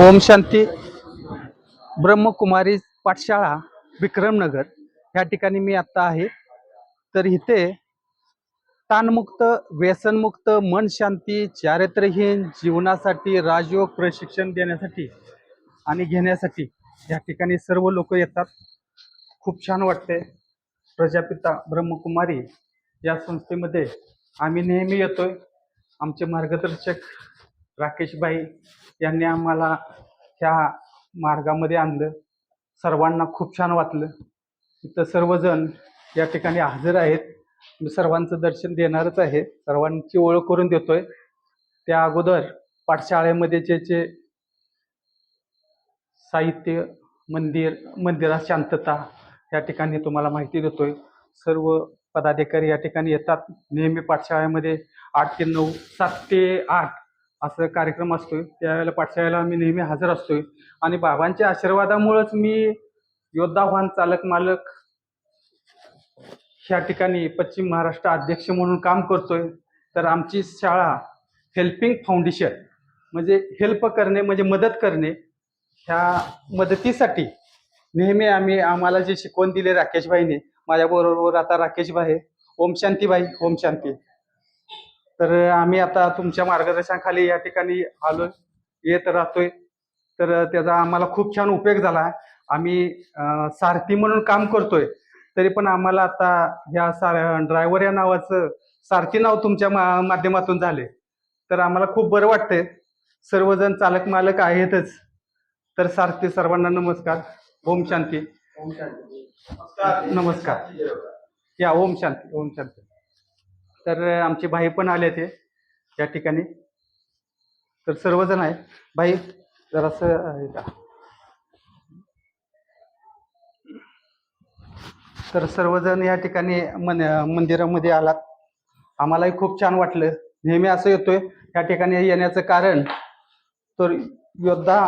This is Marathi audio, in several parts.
ओम शांती. ब्रह्मकुमारी पाठशाळा विक्रमनगर. ह्या ठिकाणी मी आत्ता आहे. तर इथे ताणमुक्त व्यसनमुक्त मन शांती चारित्र्यहीन जीवनासाठी राजयोग प्रशिक्षण देण्यासाठी आणि घेण्यासाठी या ठिकाणी सर्व लोक येतात. खूप छान वाटते प्रजापिता ब्रह्मकुमारी या संस्थेमध्ये आम्ही नेहमी येतोय. आमचे मार्गदर्शक राकेशबाई यांनी आम्हाला ह्या मार्गामध्ये आणलं. सर्वांना खूप छान वाटलं. इथं सर्वजण या ठिकाणी हजर आहेत. मी सर्वांचं दर्शन देणारच आहे. सर्वांची ओळख करून देतोय. त्या अगोदर पाठशाळेमध्ये जे जे साहित्य मंदिर मंदिरात शांतता या ठिकाणी तुम्हाला माहिती देतोय. सर्व पदाधिकारी या ठिकाणी येतात. नेहमी पाठशाळेमध्ये आठ ते नऊ सात ते आठ असं कार्यक्रम असतो त्यावेळेला पाठशाळेला मी नेहमी हजर असतोय. आणि बाबांच्या आशीर्वादामुळंच मी योद्धा वाहन चालक मालक ह्या ठिकाणी पश्चिम महाराष्ट्र अध्यक्ष म्हणून काम करतोय. तर आमची शाळा हेल्पिंग फाउंडेशन म्हणजे हेल्प करणे म्हणजे मदत करणे ह्या मदतीसाठी नेहमी आम्ही आम्हाला जे शिकवण दिले राकेशबाईने माझ्याबरोबर आता राकेशबाई आहे. ओम शांतीबाई ओम शांती. तर आम्ही आता तुमच्या मार्गदर्शनाखाली या ठिकाणी आलोय येत राहतोय. तर त्याचा आम्हाला खूप छान उपयोग झाला. आम्ही सारथी म्हणून काम करतोय. तरी पण आम्हाला आता ह्या सार ड्रायव्हर या नावाचं सारथी नाव तुमच्या मा माध्यमातून झाले तर आम्हाला खूप बरं वाटतंय. सर्वजण चालक मालक आहेतच. तर सारथी सर्वांना नमस्कार. ओम शांती. नमस्कार. या ओम शांती ओम शांती. तर आमचे भाई पण आले ते या ठिकाणी. तर सर्वजण आहे भाई जरासं आहे का तर सर्वजण या ठिकाणी मन मंदिरामध्ये आलात. आम्हालाही खूप छान वाटलं. नेहमी असं येतोय. या ठिकाणी येण्याचं कारण तर योद्धा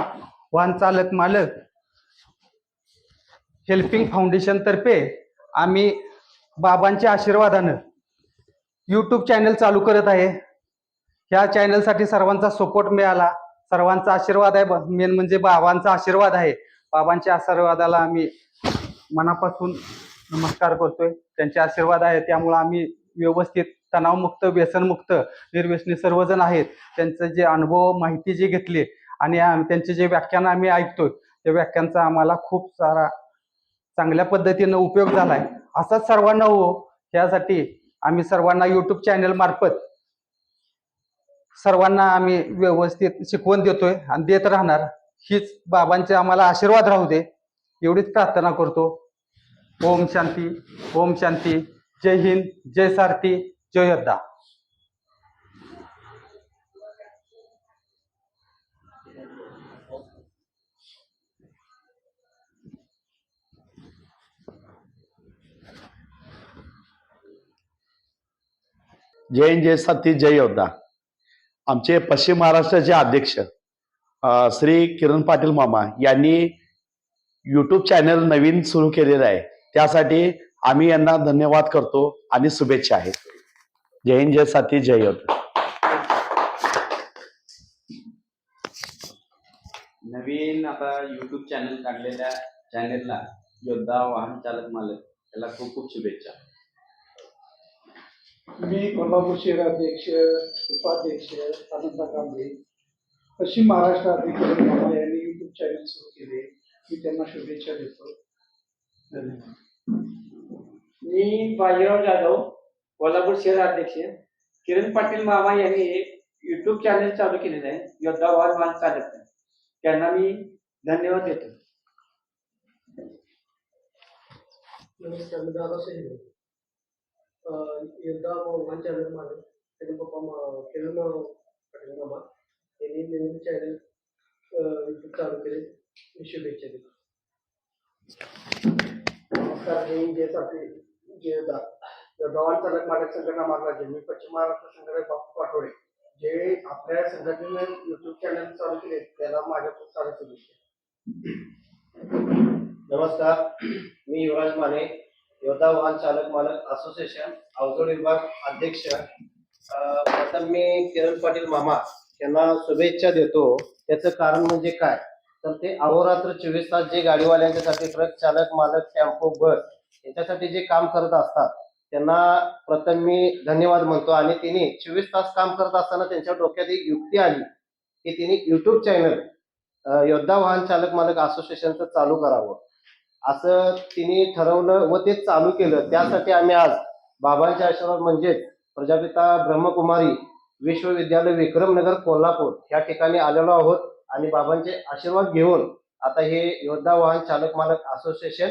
वाहन चालक मालक हेल्पिंग फाउंडेशन तर्फे आम्ही बाबांच्या आशीर्वादानं यूट्यूब चॅनल चालू करत आहे. ह्या चॅनलसाठी सर्वांचा सपोर्ट मिळाला. सर्वांचा आशीर्वाद आहे. मेन म्हणजे बाबांचा आशीर्वाद आहे. बाबांच्या आशीर्वादाला आम्ही मनापासून नमस्कार करतोय. त्यांचे आशीर्वाद आहे त्यामुळं आम्ही व्यवस्थित तणावमुक्त व्यसनमुक्त निर्व्यसनी सर्वजण आहेत. त्यांचं जे अनुभव माहिती जे घेतली आणि त्यांचे जे व्याख्यान आम्ही ऐकतोय त्या व्याख्यानचा आम्हाला खूप सारा चांगल्या पद्धतीनं उपयोग झालाय. असाच सर्वांना हो. यासाठी आम्ही सर्वांना युट्यूब चॅनल मार्फत सर्वांना आम्ही व्यवस्थित शिकवण देतोय आणि देत राहणार. हीच बाबांचे आम्हाला आशीर्वाद राहू दे. एवढीच प्रार्थना करतो. ओम शांती ओम शांती. जय हिंद जय सारथी जय योद्धा जैन जय सती जय योद्धा. आमचे पश्चिम महाराष्ट्राचे अध्यक्ष श्री किरण पाटील मामा यांनी यूट्यूब चॅनल नवीन सुरू केलेलं आहे. त्यासाठी आम्ही यांना धन्यवाद करतो आणि शुभेच्छा आहेत. जय हिंद जय सती जय योद्धा. नवीन आता युट्यूब चॅनल काढलेल्या चॅनेलला योद्धा वाहन चालक मालक त्याला खूप खूप शुभेच्छा. मी कोल्हापूर शहराध्यक्ष उपाध्यक्ष आनंदा कांबळे पश्चिम महाराष्ट्र अधिकारी मामा यांनी युट्यूब चॅनल सुरू केले. मी त्यांना शुभेच्छा देतो. धन्यवाद. मी बाजीराव जाधव कोल्हापूर शहर अध्यक्ष. किरण पाटील मामा यांनी एक युट्यूब चॅनल चालू केलेलं आहे. योद्धा वाहन वाहन चालक त्यांना मी धन्यवाद देतो. नमस्कार मी दादा सहित एकदा मोहन चॅनल माझं त्याचे पप्पा म- किरण पाटील नवीन चॅनल चालू केले. मी शुभेच्छा देतो. नमस्कार मी जय साथी जय चालक मालक संघटना मी पश्चिम महाराष्ट्र संघटना बापू पाठोडे. जे आपल्या संघटनेने युट्यूब चॅनल चालू केले त्याला माझ्या खूप सारे शुभेच्छा. नमस्कार मी युवराज माने. योद्धा वाहन चालक मालक असोसिएशन अवजड विभाग अध्यक्ष प्रथम मी किरण पाटील मामा यांना शुभेच्छा देतो. त्याचं कारण म्हणजे काय? तर ते अहोरात्र चोवीस तास जे गाडीवाल्यांच्यासाठी ट्रक चालक मालक टेम्पो बस यांच्यासाठी जे काम करत असतात त्यांना प्रथम मी धन्यवाद म्हणतो. आणि तिने चोवीस तास काम करत असताना त्यांच्या डोक्यात एक युक्ती आली की तिने युट्यूब चॅनल योद्धा वाहन चालक मालक असोसिएशनचं चालू करावं. असं तिने ठरवलं व ते चालू केलं. त्यासाठी आम्ही आज बाबांच्या आशीर्वाद म्हणजेच प्रजापिता ब्रह्मकुमारी विश्वविद्यालय विक्रमनगर कोल्हापूर या ठिकाणी आलेलो आहोत आणि बाबांचे आशीर्वाद घेऊन आता हे योद्धा वाहन चालक मालक असोसिएशन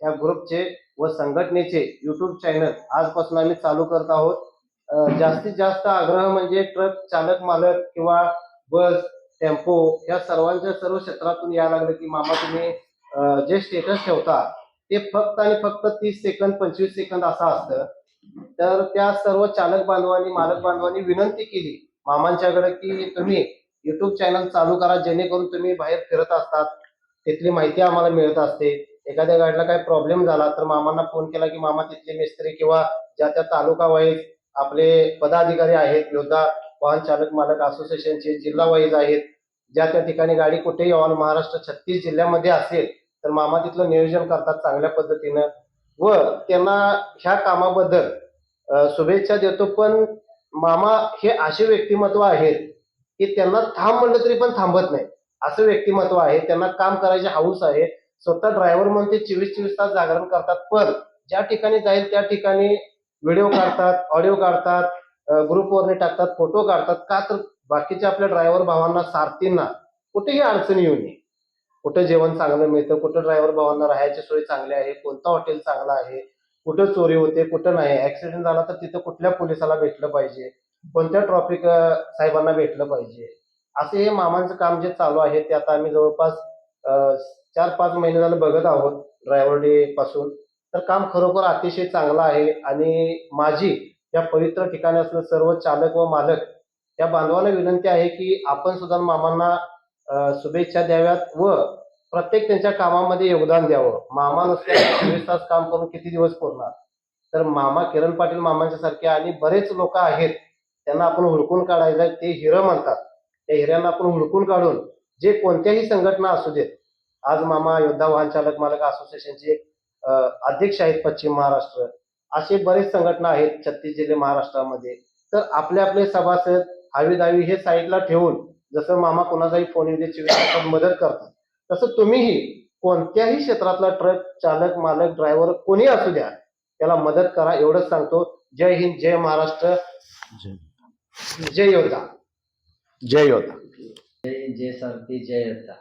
या ग्रुपचे व संघटनेचे युट्यूब चॅनल आजपासून आम्ही चालू करत आहोत. जास्तीत जास्त आग्रह म्हणजे ट्रक चालक मालक किंवा बस टेम्पो या सर्वांच्या सर्व क्षेत्रातून यायला लागलं की मामा तुम्ही जे स्टेटस ठेवता ते फक्त आणि फक्त तीस सेकंद पंचवीस सेकंद असं असतं. तर त्या सर्व चालक बांधवांनी मालक बांधवांनी विनंती केली मामांच्याकडे की तुम्ही युट्यूब चॅनल चालू करा जेणेकरून तुम्ही बाहेर फिरत असतात. तिथली माहिती आम्हाला मिळत असते. एखाद्या गाडीला काही प्रॉब्लेम झाला तर मामांना फोन केला की मामा तिथले मिस्त्री किंवा ज्या त्या तालुका वाईज आपले पदाधिकारी आहेत योद्धा वाहन चालक मालक असोसिएशनचे जिल्हा वाईज आहेत ज्या त्या ठिकाणी गाडी कुठेही ऑल महाराष्ट्र छत्तीस जिल्ह्यामध्ये असेल तर मामा तिथलं नियोजन करतात चांगल्या पद्धतीनं. व त्यांना ह्या कामाबद्दल शुभेच्छा देतो पण मामा हे असे व्यक्तिमत्व आहेत की त्यांना थांब म्हणलं तरी पण थांबत नाही. असं व्यक्तिमत्व आहे त्यांना काम करायचे हाऊस आहे. स्वतः ड्रायव्हर म्हणून ते चोवीस चोवीस तास जागरण करतात पण ज्या ठिकाणी जाईल त्या ठिकाणी व्हिडिओ काढतात ऑडिओ काढतात ग्रुपवरने टाकतात फोटो काढतात. का तर बाकीच्या आपल्या ड्रायव्हर भावांना सारथींना कुठेही अडचणी येऊ नये. कुठं जेवण चांगलं मिळतं कुठं ड्रायव्हर भावांना राहायची सोय चांगली आहे कोणतं हॉटेल चांगलं आहे कुठं चोरी होते कुठं नाही ऍक्सिडेंट झाला तर तिथं कुठल्या पोलिसाला भेटलं पाहिजे कोणत्या ट्रॉफिक साहेबांना भेटलं पाहिजे? असे हे मामांचं काम जे चालू आहे ते आता आम्ही जवळपास चार पाच महिने झालं बघत आहोत ड्रायव्हर डे पासून. तर काम खरोखर अतिशय चांगलं आहे आणि माझी या पवित्र ठिकाणी असलेले सर्व चालक व मालक या बांधवांना विनंती आहे की आपण सुद्धा मामांना शुभेच्छा द्याव्यात व प्रत्येक त्यांच्या कामामध्ये योगदान द्यावं. मामा नसल्या चोवीस तास काम करून किती दिवस पुरणार? तर मामा किरण पाटील मामांच्या सारखे आणि बरेच लोक आहेत त्यांना आपण हुडकून काढायचं ते हिरं म्हणतात. त्या हिऱ्यांना आपण हुडकून काढून जे कोणत्याही संघटना असू देत आज मामा योद्धा वाहन चालक मालक असोसिएशनचे एक अध्यक्ष आहेत पश्चिम महाराष्ट्र असे बरेच संघटना आहेत छत्तीस जिल्हे महाराष्ट्रामध्ये. तर आपले आपले सभासद हवी दावी हे साईडला ठेवून जसं मामा कोणाचाही फोन येते मदत करतात. तसं तुम्हीही कोणत्याही क्षेत्रातला ट्रक चालक मालक ड्रायव्हर कोणी असू द्या त्याला मदत करा एवढंच सांगतो. जय हिंद जय महाराष्ट्र. जय योद्धा. जय योद्धा. जय जय सारथी जय योद्धा.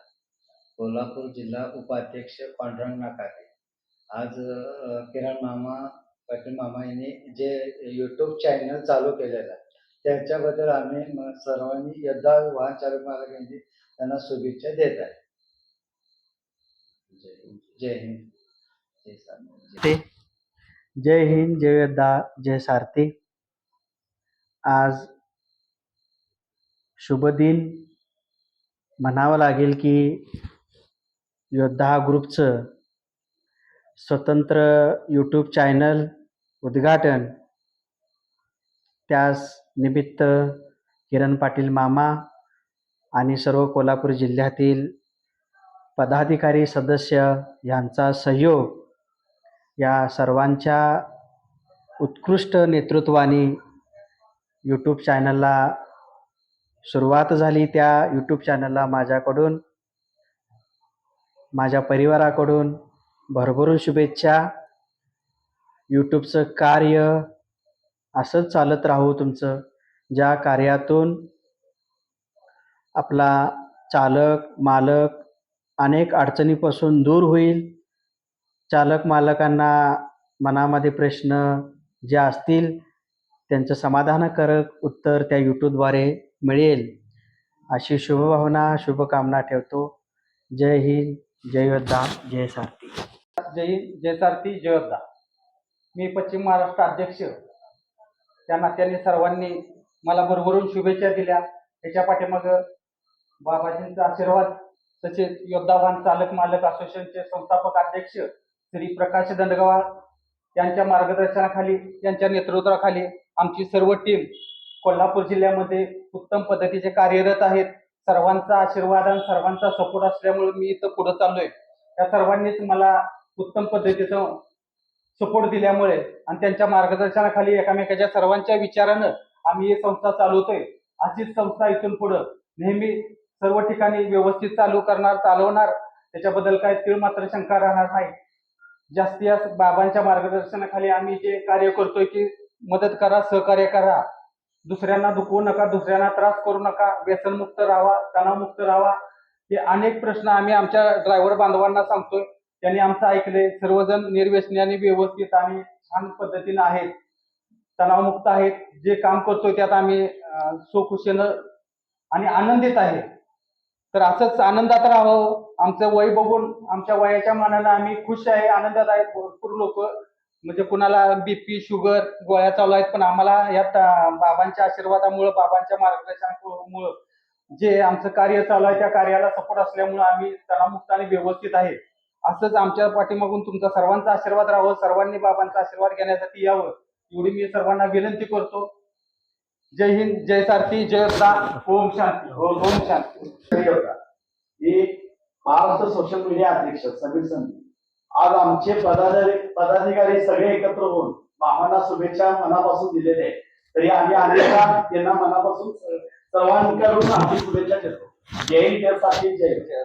कोल्हापूर जिल्हा उपाध्यक्ष पांडुरंग नाकारे आज किरण मामा पाटील मामा यांनी जे यूट्यूब चॅनल चालू केलेलं आहे त्याच्याबद्दल आम्ही सर्वांनी योद्धा वाहन चालक मालक यांनी त्यांना शुभेच्छा देत आहे. जय हिंद. जय हिंद. जय जय हिंद जय योद्धा जय सारथी. आज शुभ दिन. म्हणावं लागेल की योद्धा ग्रुपचं स्वतंत्र यूट्यूब चॅनल उद्घाटन. त्यास निमित्त किरण पाटील मामा आणि सर्व कोल्हापूर जिल्ह्यातील पदाधिकारी सदस्य यांचा सहयोग या सर्वांच्या उत्कृष्ट नेतृत्वाने यूट्यूब चॅनलला सुरुवात झाली. त्या यूट्यूब चॅनलला माझ्याकडून माझ्या परिवाराकडून भरभरून शुभेच्छा. यूट्यूबचं कार्य असंच चालत राहू तुमचं. ज्या कार्यातून आपला चालक मालक अनेक अडचणीपासून दूर होईल चालक मालकांना मनामध्ये प्रश्न जे असतील त्यांचं समाधानकारक उत्तर त्या यूट्यूबद्वारे मिळेल. अशी शुभभावना शुभकामना ठेवतो. जय हिंद जय योद्धा जय सारथी. जय हिंद जय सारथी जय योद्धा. मी पश्चिम महाराष्ट्र अध्यक्ष. त्या नात्याने सर्वांनी मला भरभरून शुभेच्छा दिल्या. त्याच्या पाठीमागं बाबाजींचा आशीर्वाद तसेच योद्धावान चालक मालक असोसिएशनचे संस्थापक अध्यक्ष श्री प्रकाश दंडगावा यांच्या मार्गदर्शनाखाली यांच्या नेतृत्वाखाली आमची सर्व टीम कोल्हापूर जिल्ह्यामध्ये उत्तम पद्धतीचे कार्यरत आहेत. सर्वांचा आशीर्वाद आणि सर्वांचा सपोर्ट असल्यामुळे मी इथं पुढे चाललोय. त्या सर्वांनीच मला उत्तम पद्धतीचं सपोर्ट दिल्यामुळे आणि त्यांच्या मार्गदर्शनाखाली एकामेकाच्या सर्वांच्या विचारानं आम्ही ही संस्था चालवतोय अशीच संस्था इथून पुढं नेहमी सर्व ठिकाणी व्यवस्थित चालू करणार चालवणार. त्याच्याबद्दल काय तीळ मात्र शंका राहणार नाही. जास्तीत जास्त बाबांच्या मार्गदर्शनाखाली आम्ही जे कार्य करतोय की मदत करा सहकार्य करा. दुसऱ्यांना दुखवू नका दुसऱ्यांना त्रास करू नका व्यसनमुक्त राहा तणावमुक्त राहा. हे अनेक प्रश्न आम्ही आमच्या ड्रायव्हर बांधवांना सांगतोय. त्यांनी आमचं ऐकले. सर्वजण निर्व्यसनाने व्यवस्थित आणि छान पद्धतीनं आहेत. तणावमुक्त आहेत. जे काम करतोय त्यात आम्ही अं, स्वखुशीनं आणि आनंदित आहे. तर असंच आनंदात राहावं. आमचं वय बघून आमच्या वयाच्या मानानं आम्ही खुश आहे आनंदात आहेत. भरपूर लोक म्हणजे कुणाला बीपी शुगर गोळ्या चालू आहेत पण आम्हाला या बाबांच्या आशीर्वादामुळं बाबांच्या मार्गदर्शनामुळं जे आमचं कार्य चालू आहे त्या कार्याला सपोर्ट असल्यामुळं आम्ही तणावमुक्त आणि व्यवस्थित आहे. असंच आमच्या पाठीमागून तुमचा सर्वांचा आशीर्वाद राहावं सर्वांनी बाबांचा आशीर्वाद घेण्यासाठी यावं. एवढी मी सर्वांना विनंती करतो. जय हिंद जय सारथी जय दा ओम शांती. ओम शांती. जय ही महाराष्ट्र सोशल मीडिया अध्यक्ष समीर संधी आज आमचे पदाधिकारी पदाधिकारी सगळे एकत्र होऊन मामांना शुभेच्छा मनापासून दिलेले आहे तरी आम्ही अनेकदा त्यांना मनापासून सर्वांकडून आम्ही शुभेच्छा देतो. जय हिंद जय साथी जय योद्धा.